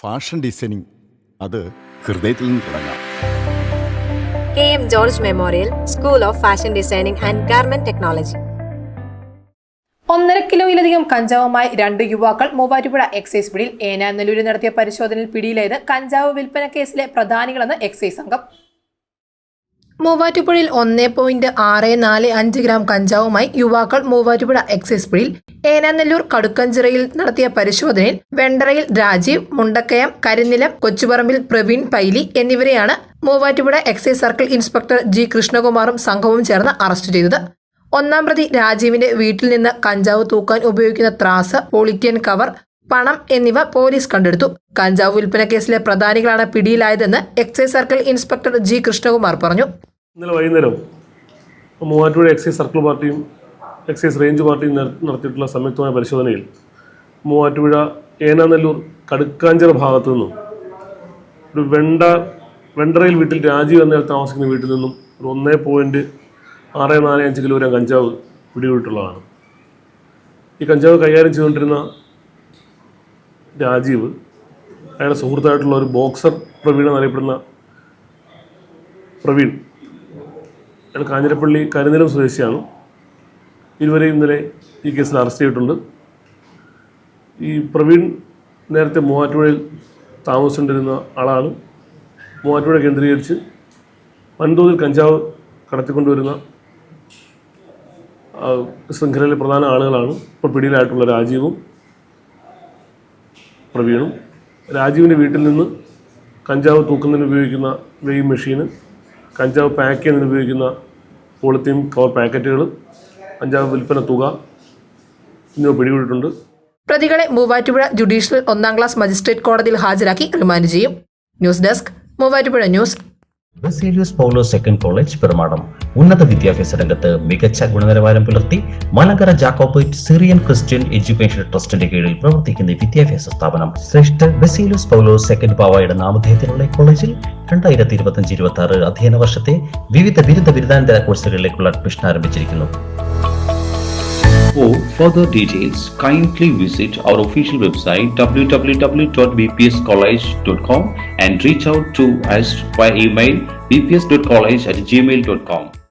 Fashion designing. അത് ഹൃദയത്തിൽ നിന്ന് തുടങ്ങാം. K M George Memorial School of Fashion Designing and Garment Technology. ഒന്നര കിലോയിലധികം കഞ്ചാവുമായി രണ്ട് യുവാക്കൾ മൂവാറ്റുപുഴ എക്സൈസ് പിടിയിൽ ഏനാനല്ലൂരിൽ നടത്തിയ പരിശോധനയിൽ പിടിയിലായത് കഞ്ചാവ് വിൽപ്പന കേസിലെ പ്രധാനികളെന്ന് എക്സൈസ് സംഘം. മൂവാറ്റുപുഴയിൽ ഒന്നേ പോയിന്റ് ആറ് നാല് അഞ്ച് ഗ്രാം കഞ്ചാവുമായി യുവാക്കൾ മൂവാറ്റുപുഴ എക്സൈസ് പിടിയിൽ ഏനാനെല്ലൂർ കടുക്കഞ്ചിറയിൽ നടത്തിയ പരിശോധനയിൽ വെണ്ടറയിൽ രാജീവ് മുണ്ടക്കയം കരിനിലം കൊച്ചുപറമ്പിൽ പ്രവീൺ പൈലി എന്നിവരെയാണ് Muvattupuzha excise circle inspector G കൃഷ്ണകുമാറും സംഘവും ചേർന്ന് അറസ്റ്റ് ചെയ്തത്. ഒന്നാം പ്രതി രാജീവിന്റെ വീട്ടിൽ നിന്ന് കഞ്ചാവ് തൂക്കാൻ ഉപയോഗിക്കുന്ന ത്രാസ് പോളിത്യൻ കവർ പണം എന്നിവ പോലീസ് കണ്ടെടുത്തു. കഞ്ചാവ് വിൽപ്പന കേസിലെ പ്രധാനികളാണ് പിടിയിലായതെന്ന് excise circle inspector G Krishnakumar പറഞ്ഞു. ഇന്നലെ വൈകുന്നേരം മൂവാറ്റുപുഴ എക്സൈസ് സർക്കിൾ പാർട്ടിയും എക്സൈസ് റേഞ്ച് പാർട്ടിയും നട- നടത്തിയിട്ടുള്ള സംയുക്തമായ പരിശോധനയിൽ മൂവാറ്റുപുഴ ഏനാനെല്ലൂർ കടുക്കാഞ്ചിറ ഭാഗത്തു നിന്നും ഒരു വെണ്ട വെണ്ടറയിൽ വീട്ടിൽ രാജീവ് എന്നയാൾ താമസിക്കുന്ന വീട്ടിൽ നിന്നും ഒരു ഒന്നേ പോയിന്റ് ആറ് നാല് അഞ്ച് കിലോഗ്രാം കഞ്ചാവ് പിടികൂടിയിട്ടുള്ളതാണ്. ഈ കഞ്ചാവ് കൈകാര്യം ചെയ്തുകൊണ്ടിരുന്ന രാജീവ് അയാളുടെ സുഹൃത്തായിട്ടുള്ള ഒരു ബോക്സർ പ്രവീൺ എന്നറിയപ്പെടുന്ന പ്രവീൺ. അയാൾ കാഞ്ഞിരപ്പള്ളി കരിനിലം സ്വദേശിയാണ്. ഇരുവരെയും ഇന്നലെ ഈ കേസിൽ അറസ്റ്റ് ചെയ്തിട്ടുണ്ട്. ഈ പ്രവീൺ നേരത്തെ മൂവാറ്റുപുഴയിൽ താമസിച്ചുകൊണ്ടിരുന്ന ആളാണ്. മൂവാറ്റുപുഴ കേന്ദ്രീകരിച്ച് വൻതോതിൽ കഞ്ചാവ് കടത്തിക്കൊണ്ടുവരുന്ന ശൃംഖലയിലെ പ്രധാന ആളുകളാണ് ഇപ്പോൾ പിടിയിലായിട്ടുള്ള രാജീവും. പ്രവീണും രാജീവിന്റെ വീട്ടിൽ നിന്ന് കഞ്ചാവ് തൂക്കുന്നതിന് ഉപയോഗിക്കുന്ന വെയിങ് മെഷീന് കഞ്ചാവ് പാക്ക് ചെയ്യുന്നതിന് ഉപയോഗിക്കുന്ന പോളിത്തീൻ കവർ പാക്കറ്റുകൾ കഞ്ചാവ് വിൽപ്പന തുക എന്നിവ പിടികൂടിയിട്ടുണ്ട്. പ്രതികളെ മൂവാറ്റുപുഴ ജുഡീഷ്യൽ ഒന്നാം ക്ലാസ് മജിസ്ട്രേറ്റ് കോടതിയിൽ ഹാജരാക്കി റിമാൻഡ് ചെയ്യും. News desk Muvattupuzha news. Second college Perumadam. ഉന്നത വിദ്യാഭ്യാസ രംഗത്ത് മികച്ച ഗുണനിലവാരം പുലർത്തി Malankara Jacobite Syrian Christian education ട്രസ്റ്റിന്റെ കീഴിൽ പ്രവർത്തിക്കുന്ന വിദ്യാഭ്യാസ സ്ഥാപനം ശ്രേഷ്ഠ ബസീലോസ് പൗലോസ് സെക്കൻഡ് പാവയുടെ നാമധേയത്തിലുള്ള കോളേജിൽ രണ്ടായിരത്തി ഇരുപത്തിയഞ്ച് ഇരുപത്തി ആറ് അധ്യയന വർഷത്തെ വിവിധ ബിരുദ ബിരുദാനന്തര കോഴ്സുകളിലേക്കുള്ള അഡ്മിഷൻ ആരംഭിച്ചിരിക്കുന്നു For further details, kindly visit our official website www.bpscollege.com and reach out to us via email bps.college at gmail.com.